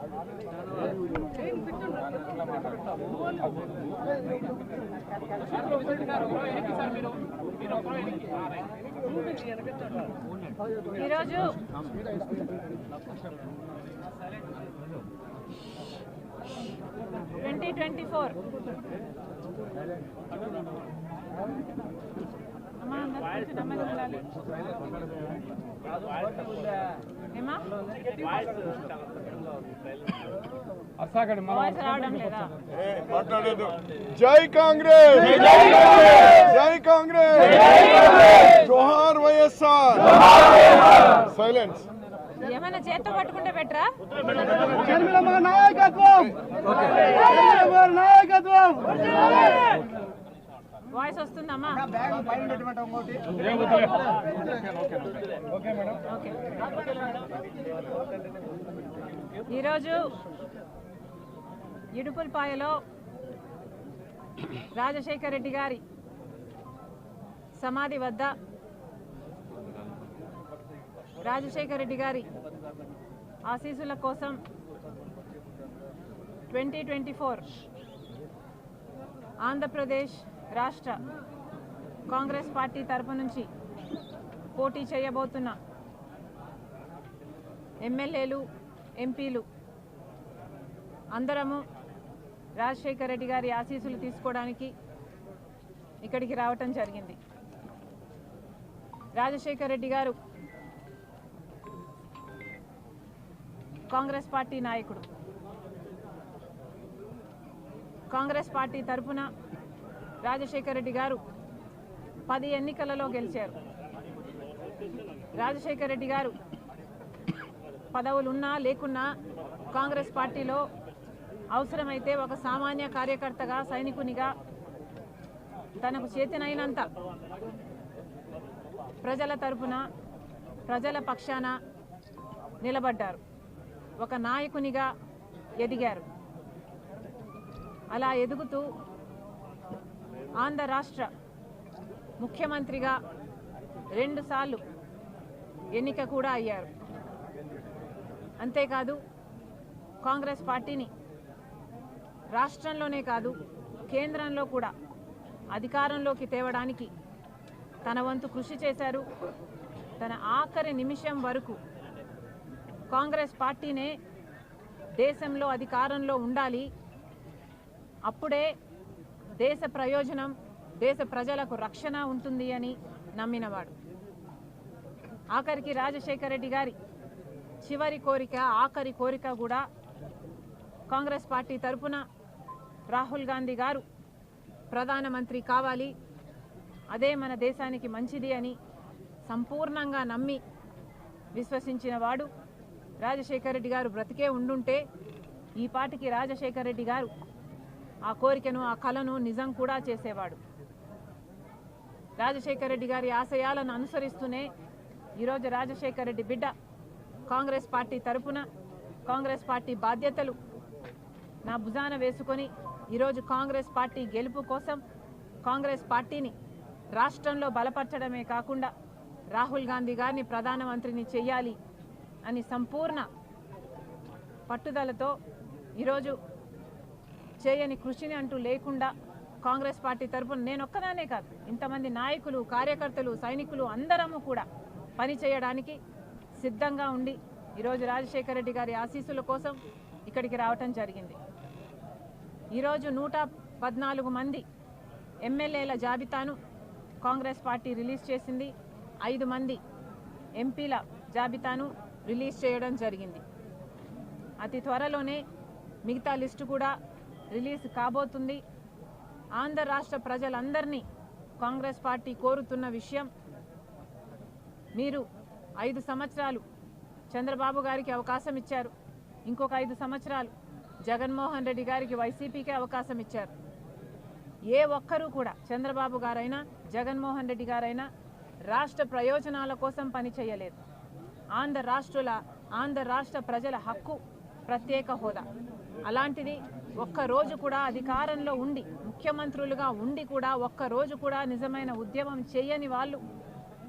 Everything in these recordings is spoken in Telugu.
మనం వాయిస్ రావడం లేదా మాట్లాడేదు జై కాంగ్రెస్! జై కాంగ్రెస్! జోహార్ వైఎస్ఆర్! సైలెన్స్. ఏమైనా చేత్తో పట్టుకుంటే బెటరా? వాయిస్ వస్తుందమ్మా. ఈరోజు ఇడుపులపాయలో రాజశేఖర రెడ్డి గారి సమాధి వద్ద రాజశేఖర రెడ్డి గారి ఆశీస్సుల కోసం ట్వంటీ ట్వంటీ ఫోర్ ఆంధ్రప్రదేశ్ రాష్ట్ర కాంగ్రెస్ పార్టీ తరపు నుంచి పోటీ చేయబోతున్న ఎమ్మెల్యేలు ఎంపీలు అందరము రాజశేఖర రెడ్డి గారి ఆశీస్సులు తీసుకోవడానికి ఇక్కడికి రావటం జరిగింది. రాజశేఖర రెడ్డి గారు కాంగ్రెస్ పార్టీ నాయకుడు. కాంగ్రెస్ పార్టీ తరఫున రాజశేఖర రెడ్డి గారు పది ఎన్నికలలో గెలిచారు. రాజశేఖర రెడ్డి గారు పదవులున్నా లేకున్నా కాంగ్రెస్ పార్టీలో అవసరమైతే ఒక సామాన్య కార్యకర్తగా సైనికునిగా తనకు చేతనైనంత ప్రజల తరపున ప్రజల పక్షాన నిలబడ్డారు. ఒక నాయకునిగా ఎదిగారు. అలా ఎదుగుతూ ఆంధ్ర రాష్ట్ర ముఖ్యమంత్రిగా రెండుసార్లు ఎన్నిక కూడా అయ్యారు. అంతేకాదు కాంగ్రెస్ పార్టీని రాష్ట్రంలోనే కాదు కేంద్రంలో కూడా అధికారంలోకి తేవడానికి తన వంతు కృషి చేశారు. తన ఆఖరి నిమిషం వరకు కాంగ్రెస్ పార్టీనే దేశంలో అధికారంలో ఉండాలి. అప్పుడే దేశ ప్రయోజనం దేశ ప్రజలకు రక్షణ ఉంటుంది అని నమ్మినవాడు. ఆఖరికి రాజశేఖర రెడ్డి గారి చివరి కోరిక ఆఖరి కోరిక కూడా కాంగ్రెస్ పార్టీ తరఫున రాహుల్ గాంధీ గారు ప్రధానమంత్రి కావాలి. అదే మన దేశానికి మంచిది అని సంపూర్ణంగా నమ్మి విశ్వసించిన వాడు రాజశేఖర రెడ్డి గారు. బ్రతికే ఉండుంటే ఈ పాటికి రాజశేఖర రెడ్డి గారు ఆ కోరికను ఆ కళను నిజం కూడా చేసేవాడు. రాజశేఖర రెడ్డి గారి ఆశయాలను అనుసరిస్తూనే ఈరోజు రాజశేఖర రెడ్డి బిడ్డ కాంగ్రెస్ పార్టీ తరపున కాంగ్రెస్ పార్టీ బాధ్యతలు నా భుజాన వేసుకొని ఈరోజు కాంగ్రెస్ పార్టీ గెలుపు కోసం కాంగ్రెస్ పార్టీని రాష్ట్రంలో బలపరచడమే కాకుండా రాహుల్ గాంధీ గారిని ప్రధానమంత్రిని చేయాలి అని సంపూర్ణ పట్టుదలతో ఈరోజు చేయని కృషిని అంటూ లేకుండా కాంగ్రెస్ పార్టీ తరపున నేను ఒక్కదానే కాదు ఇంతమంది నాయకులు కార్యకర్తలు సైనికులు అందరము కూడా పని చేయడానికి సిద్ధంగా ఉండి ఈరోజు రాజశేఖర రెడ్డి గారి ఆశీస్సుల కోసం ఇక్కడికి రావటం జరిగింది. ఈరోజు నూట పద్నాలుగు మంది ఎమ్మెల్యేల జాబితాను కాంగ్రెస్ పార్టీ రిలీజ్ చేసింది. ఐదు మంది ఎంపీల జాబితాను రిలీజ్ చేయడం జరిగింది. అతి త్వరలోనే మిగతా లిస్టు కూడా రిలీజ్ కాబోతుంది. ఆంధ్ర రాష్ట్ర ప్రజలందరినీ కాంగ్రెస్ పార్టీ కోరుతున్న విషయం మీరు ఐదు సంవత్సరాలు చంద్రబాబు గారికి అవకాశం ఇచ్చారు. ఇంకొక ఐదు సంవత్సరాలు జగన్మోహన్ రెడ్డి గారికి వైసీపీకే అవకాశం ఇచ్చారు. ఏ ఒక్కరూ కూడా చంద్రబాబు గారైనా జగన్మోహన్ రెడ్డి గారైనా రాష్ట్ర ప్రయోజనాల కోసం పని చేయలేదు. ఆంధ్ర రాష్ట్రుల ఆంధ్ర రాష్ట్ర ప్రజల హక్కు ప్రత్యేక హోదా. అలాంటిది ఒక్క రోజు కూడా అధికారంలో ఉండి ముఖ్యమంత్రులుగా ఉండి కూడా ఒక్క రోజు కూడా నిజమైన ఉద్యమం చేయని వాళ్ళు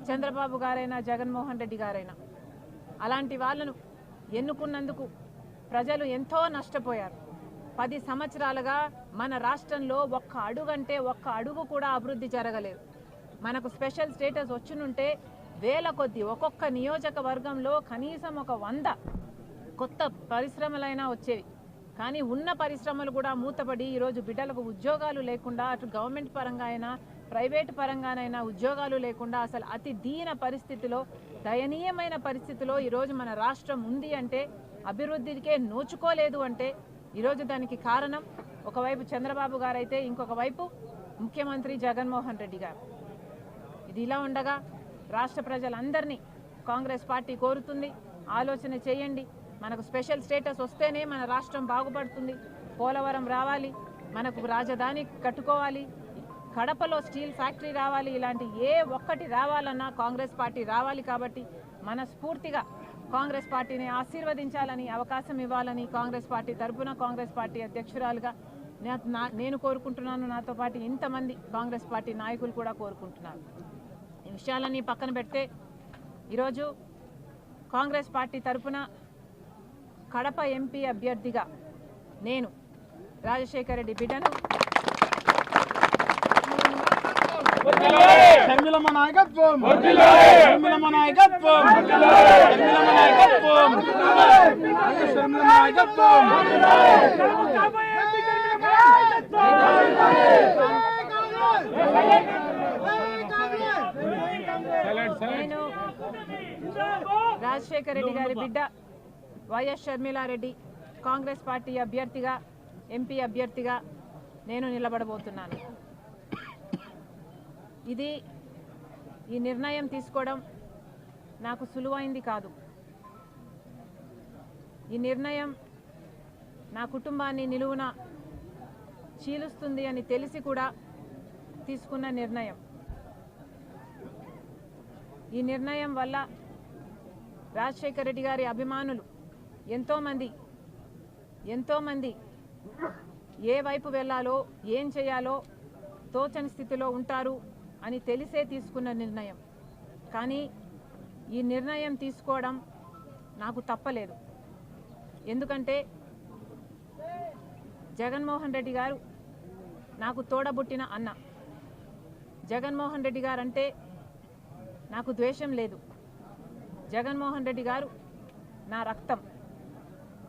చంద్రబాబు గారైనా జగన్మోహన్ రెడ్డి గారైనా. అలాంటి వాళ్ళను ఎన్నుకున్నందుకు ప్రజలు ఎంతో నష్టపోయారు. పది సంవత్సరాలుగా మన రాష్ట్రంలో ఒక్క అడుగంటే ఒక్క అడుగు కూడా అభివృద్ధి జరగలేదు. మనకు స్పెషల్ స్టేటస్ వచ్చినుంటే వేల కొద్ది ఒక్కొక్క నియోజకవర్గంలో కనీసం ఒక వంద కొత్త పరిశ్రమలైనా వచ్చేవి. కానీ ఉన్న పరిశ్రమలు కూడా మూతపడి ఈరోజు బిడ్డలకు ఉద్యోగాలు లేకుండా అటు గవర్నమెంట్ పరంగా అయినా ప్రైవేట్ పరంగానైనా ఉద్యోగాలు లేకుండా అసలు అతి దీన పరిస్థితిలో దయనీయమైన పరిస్థితిలో ఈరోజు మన రాష్ట్రం ఉంది అంటే అభివృద్ధికే నోచుకోలేదు అంటే ఈరోజు దానికి కారణం. ఒకవైపు చంద్రబాబు గారైతే ఇంకొక వైపు ముఖ్యమంత్రి జగన్మోహన్ రెడ్డి గారు. ఇది ఇలా ఉండగా రాష్ట్ర ప్రజలందరినీ కాంగ్రెస్ పార్టీ కోరుతుంది. ఆలోచన చేయండి. మనకు స్పెషల్ స్టేటస్ వస్తేనే మన రాష్ట్రం బాగుపడుతుంది. పోలవరం రావాలి మనకు రాజధాని కట్టుకోవాలి కడపలో స్టీల్ ఫ్యాక్టరీ రావాలి ఇలాంటి ఏ ఒక్కటి రావాలన్నా కాంగ్రెస్ పార్టీ రావాలి కాబట్టి మనస్ఫూర్తిగా కాంగ్రెస్ పార్టీని ఆశీర్వదించాలని అవకాశం ఇవ్వాలని కాంగ్రెస్ పార్టీ తరఫున కాంగ్రెస్ పార్టీ అధ్యక్షురాలుగా నా- నేను కోరుకుంటున్నాను. నాతో పాటు ఇంతమంది కాంగ్రెస్ పార్టీ నాయకులు కూడా కోరుకుంటున్నారు. ఈ విషయాలన్నీ పక్కన పెడితే ఈరోజు కాంగ్రెస్ పార్టీ తరపున కడప ఎంపీ అభ్యర్థిగా నేను రాజశేఖర రెడ్డి బిడ్డను. షర్మిలమ్మ నాయకత్వం! నేను రాజశేఖర రెడ్డి గారి బిడ్డ. వైఎస్ షర్మిలారెడ్డి కాంగ్రెస్ పార్టీ అభ్యర్థిగా ఎంపీ అభ్యర్థిగా నేను నిలబడబోతున్నాను. ఇది ఈ నిర్ణయం తీసుకోవడం నాకు సులువైంది కాదు. ఈ నిర్ణయం నా కుటుంబాన్ని నిలువున చీలుస్తుంది అని తెలిసి కూడా తీసుకున్న నిర్ణయం. ఈ నిర్ణయం వల్ల రాజశేఖర రెడ్డి గారి అభిమానులు ఎంతోమంది ఎంతోమంది ఏ వైపు వెళ్ళాలో ఏం చేయాలో తోచని స్థితిలో ఉంటారు అని తెలిసే తీసుకున్న నిర్ణయం. కానీ ఈ నిర్ణయం తీసుకోవడం నాకు తప్పలేదు. ఎందుకంటే జగన్మోహన్ రెడ్డి గారు నాకు తోడబుట్టిన అన్న. జగన్మోహన్ రెడ్డి గారు అంటే నాకు ద్వేషం లేదు. జగన్మోహన్ రెడ్డి గారు నా రక్తం.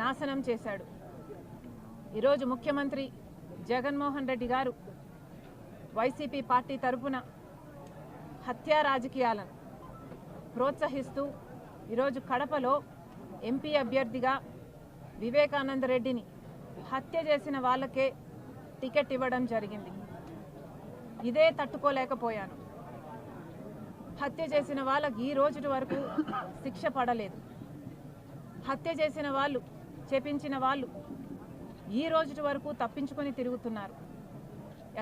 నాశనం చేశాడు. ఈరోజు ముఖ్యమంత్రి జగన్మోహన్ రెడ్డి గారు వైసీపీ పార్టీ తరపున హత్యా రాజకీయాలను ప్రోత్సహిస్తూ ఈరోజు కడపలో ఎంపీ అభ్యర్థిగా వివేకానంద రెడ్డిని హత్య చేసిన వాళ్ళకే టికెట్ ఇవ్వడం జరిగింది. ఇదే తట్టుకోలేకపోయాను. హత్య చేసిన వాళ్ళకి ఈ రోజు వరకు శిక్ష పడలేదు. హత్య చేసిన వాళ్ళు చేపించిన వాళ్ళు ఈ రోజు వరకు తప్పించుకొని తిరుగుతున్నారు.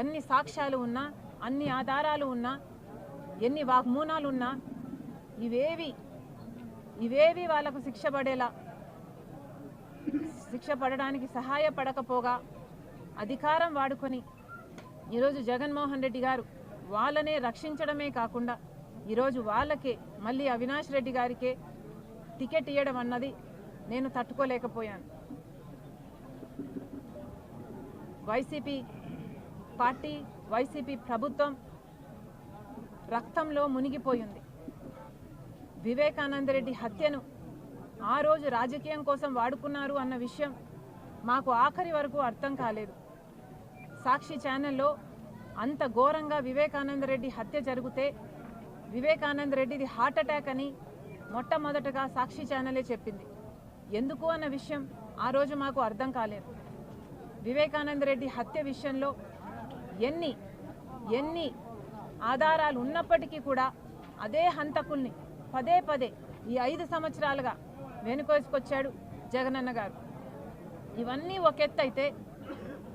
అన్ని సాక్ష్యాలు ఉన్నా అన్ని ఆధారాలు ఉన్నా ఎన్ని వాగ్మూనాలు ఉన్నా ఇవేవి ఇవేవి వాళ్ళకు శిక్ష పడేలా శిక్ష పడడానికి సహాయపడకపోగా అధికారం వాడుకొని ఈరోజు జగన్మోహన్ రెడ్డి గారు వాళ్ళనే రక్షించడమే కాకుండా ఈరోజు వాళ్ళకే మళ్ళీ అవినాష్ రెడ్డి గారికే టికెట్ ఇవ్వడం అన్నది నేను తట్టుకోలేకపోయాను. వైసీపీ పార్టీ వైసీపీ ప్రభుత్వం రక్తంలో మునిగిపోయింది. వివేకానంద రెడ్డి హత్యను ఆ రోజు రాజకీయం కోసం వాడుకున్నారు అన్న విషయం మాకు ఆఖరి వరకు అర్థం కాలేదు. సాక్షి ఛానల్లో అంత ఘోరంగా వివేకానంద రెడ్డి హత్య జరిగితే వివేకానంద రెడ్డిది హార్ట్ అటాక్ అని మొట్టమొదటగా సాక్షి ఛానలే చెప్పింది. ఎందుకు అన్న విషయం ఆ రోజు మాకు అర్థం కాలేదు. వివేకానంద రెడ్డి హత్య విషయంలో ఎన్ని ఎన్ని ఆధారాలు ఉన్నప్పటికీ కూడా అదే హంతకుల్ని పదే పదే ఈ ఐదు సంవత్సరాలుగా వెనుకోసుకొచ్చాడు జగనన్న గారు. ఇవన్నీ ఒక ఎత్తైతే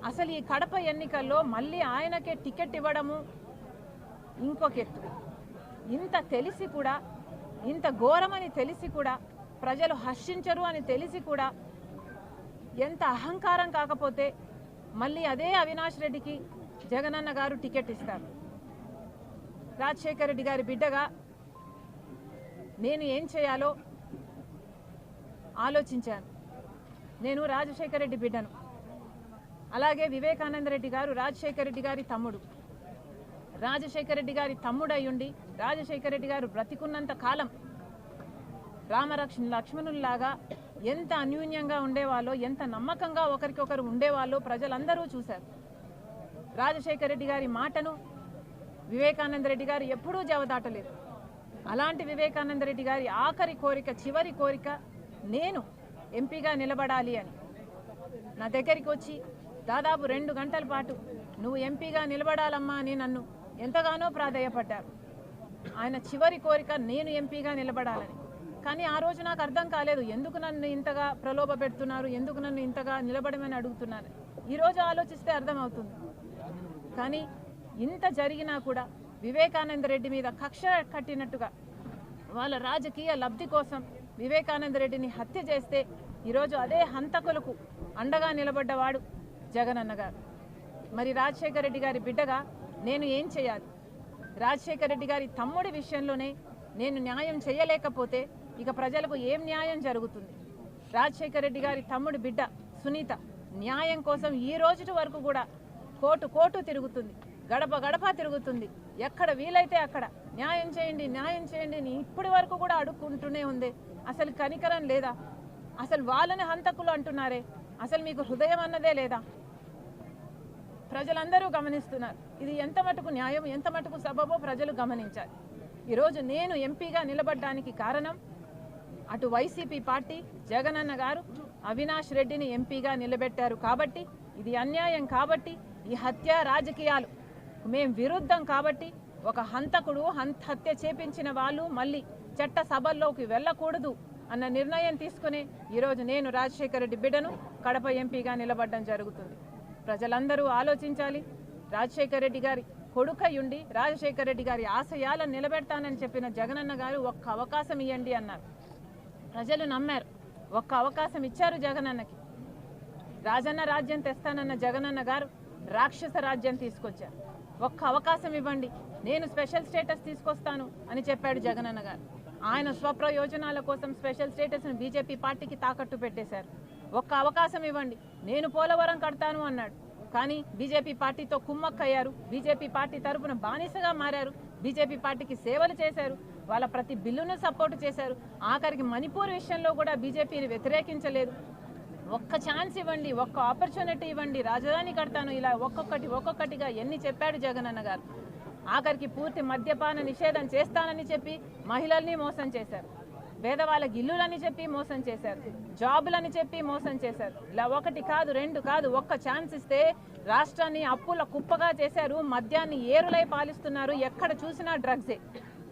అసలు ఈ కడప ఎన్నికల్లో మళ్ళీ ఆయనకే టికెట్ ఇవ్వడము ఇంకొక ఎత్తు. ఇంత తెలిసి కూడా ఇంత ఘోరమని తెలిసి కూడా ప్రజలు హర్షించరు అని తెలిసి కూడా ఎంత అహంకారం కాకపోతే మళ్ళీ అదే అవినాష్ రెడ్డికి జగనన్న గారు టికెట్ ఇస్తారు. రాజశేఖర రెడ్డి గారి బిడ్డగా నేను ఏం చేయాలో ఆలోచించాను. నేను రాజశేఖర రెడ్డి బిడ్డను. అలాగే వివేకానంద రెడ్డి గారు రాజశేఖర రెడ్డి గారి తమ్ముడు. రాజశేఖర రెడ్డి గారి తమ్ముడయ్యుండి రాజశేఖర రెడ్డి గారు బ్రతికున్నంత కాలం రామరక్ష లక్ష్మణుల్లాగా ఎంత అన్యూన్యంగా ఉండేవాళ్ళో ఎంత నమ్మకంగా ఒకరికొకరు ఉండేవాళ్ళో ప్రజలందరూ చూశారు. రాజశేఖర రెడ్డి గారి మాటను వివేకానంద రెడ్డి గారు ఎప్పుడూ జవదాటలేదు. అలాంటి వివేకానంద రెడ్డి గారి ఆఖరి కోరిక చివరి కోరిక నేను ఎంపీగా నిలబడాలి అని. నా దగ్గరికి వచ్చి దాదాపు రెండు గంటల పాటు నువ్వు ఎంపీగా నిలబడాలమ్మా అని నన్ను ఎంతగానో ప్రాధేయపడ్డారు. ఆయన చివరి కోరిక నేను ఎంపీగా నిలబడాలని. కానీ ఆ రోజు నాకు అర్థం కాలేదు. ఎందుకు నన్ను ఇంతగా ప్రలోభ పెడుతున్నారు? ఎందుకు నన్ను ఇంతగా నిలబడమని అడుగుతున్నారు? ఈరోజు ఆలోచిస్తే అర్థమవుతుంది. కానీ ఇంత జరిగినా కూడా వివేకానంద రెడ్డి మీద కక్ష కట్టినట్టుగా వాళ్ళ రాజకీయ లబ్ధి కోసం వివేకానంద రెడ్డిని హత్య చేస్తే ఈరోజు అదే హంతకులకు అండగా నిలబడ్డవాడు జగనన్న గారు. మరి రాజశేఖర రెడ్డి గారి బిడ్డగా నేను ఏం చేయాలి? రాజశేఖర రెడ్డి గారి తమ్ముడి విషయంలోనే నేను న్యాయం చేయలేకపోతే ఇక ప్రజలకు ఏం న్యాయం జరుగుతుంది? రాజశేఖర రెడ్డి గారి తమ్ముడు బిడ్డ సునీత న్యాయం కోసం ఈ రోజు వరకు కూడా కోటు కోటు తిరుగుతుంది గడప గడప తిరుగుతుంది. ఎక్కడ వీలైతే అక్కడ న్యాయం చేయండి న్యాయం చేయండి అని ఇప్పటి వరకు కూడా అడుక్కుంటూనే ఉంది. అసలు కనికరం లేదా? అసలు వాళ్ళని హంతకులు అంటున్నారే? అసలు మీకు హృదయం అన్నదే లేదా? ప్రజలందరూ గమనిస్తున్నారు. ఇది ఎంత మటుకు న్యాయం ఎంత మటుకు సబబో ప్రజలు గమనించాలి. ఈరోజు నేను ఎంపీగా నిలబడ్డానికి కారణం అటు వైసీపీ పార్టీ జగనన్న గారు అవినాష్ రెడ్డిని ఎంపీగా నిలబెట్టారు కాబట్టి ఇది అన్యాయం కాబట్టి ఈ హత్య రాజకీయాలు మేం విరుద్ధం కాబట్టి ఒక హంతకుడు హంత హత్య చేపించిన వాళ్ళు మళ్ళీ చట్ట సభల్లోకి వెళ్ళకూడదు అన్న నిర్ణయం తీసుకునే ఈరోజు నేను రాజశేఖర రెడ్డి బిడ్డను కడప ఎంపీగా నిలబడడం జరుగుతుంది. ప్రజలందరూ ఆలోచించాలి. రాజశేఖర రెడ్డి గారి కొడుకయుండి రాజశేఖర రెడ్డి గారి ఆశయాలను నిలబెడతానని చెప్పిన జగనన్న గారు ఒక్క అవకాశం ఇవ్వండి అన్నారు. ప్రజలు నమ్మారు. ఒక్క అవకాశం ఇచ్చారు జగనన్నకి. రాజన్న రాజ్యం తెస్తానన్న జగనన్న గారు రాక్షస రాజ్యం తీసుకొచ్చారు. ఒక్క అవకాశం ఇవ్వండి. నేను స్పెషల్ స్టేటస్ తీసుకొస్తాను అని చెప్పాడు జగనన్న గారు. ఆయన స్వప్రయోజనాల కోసం స్పెషల్ స్టేటస్ను బీజేపీ పార్టీకి తాకట్టు పెట్టేశారు. ఒక్క అవకాశం ఇవ్వండి. నేను పోలవరం కడతాను అన్నాడు. కానీ బీజేపీ పార్టీతో కుమ్మక్కయ్యారు. బీజేపీ పార్టీ తరపున బానిసగా మారారు. బీజేపీ పార్టీకి సేవలు చేశారు. వాళ్ళ ప్రతి బిల్లును సపోర్ట్ చేశారు. ఆఖరికి మణిపూర్ విషయంలో కూడా బీజేపీని వ్యతిరేకించలేదు. ఒక్క ఛాన్స్ ఇవ్వండి ఒక్క ఆపర్చునిటీ ఇవ్వండి రాజధాని కడతాను ఇలా ఒక్కొక్కటి ఒక్కొక్కటిగా ఎన్ని చెప్పాడు జగనన్న గారు. ఆఖరికి పూర్తి మద్యపాన నిషేధం చేస్తానని చెప్పి మహిళల్ని మోసం చేశారు. పేదవాళ్ళకి ఇల్లులని చెప్పి మోసం చేశారు. జాబులని చెప్పి మోసం చేశారు. ఇలా ఒకటి కాదు రెండు కాదు ఒక్క ఛాన్స్ ఇస్తే రాష్ట్రాన్ని అప్పుల కుప్పగా చేశారు మద్యాన్ని ఏరులై పాలిస్తున్నారు ఎక్కడ చూసినా డ్రగ్సే.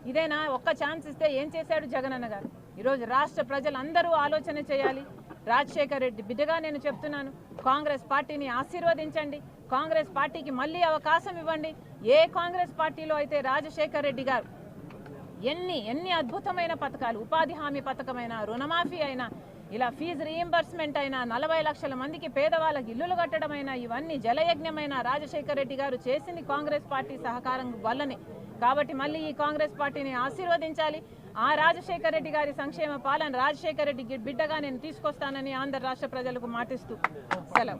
ఇదేనా? ఒక్క ఛాన్స్ ఇస్తే ఏం చేశాడు జగనన్న గారు? ఈరోజు రాష్ట్ర ప్రజలందరూ ఆలోచన చేయాలి. రాజశేఖర్ రెడ్డి బిడ్డగా నేను చెప్తున్నాను. కాంగ్రెస్ పార్టీని ఆశీర్వదించండి. కాంగ్రెస్ పార్టీకి మళ్ళీ అవకాశం ఇవ్వండి. ఏ కాంగ్రెస్ పార్టీలో అయితే రాజశేఖర్ రెడ్డి గారు ఎన్ని ఎన్ని అద్భుతమైన పథకాలు ఉపాధి హామీ పథకమైన రుణమాఫీ అయినా ఇలా ఫీజు రీయింబర్స్మెంట్ అయినా నలభై లక్షల మందికి పేదవాళ్ళకి ఇల్లులు కట్టడమైనా ఇవన్నీ జలయజ్ఞమైన రాజశేఖర రెడ్డి గారు చేసింది కాంగ్రెస్ పార్టీ సహకారం వల్లనే. కాబట్టి మళ్ళీ ఈ కాంగ్రెస్ పార్టీని ఆశీర్వదించాలి. ఆ రాజశేఖర రెడ్డి గారి సంక్షేమ పాలన రాజశేఖర రెడ్డి బిడ్డగా నేను తీసుకొస్తానని ఆంధ్ర రాష్ట్ర ప్రజలకు మాటిస్తూ సెలవు.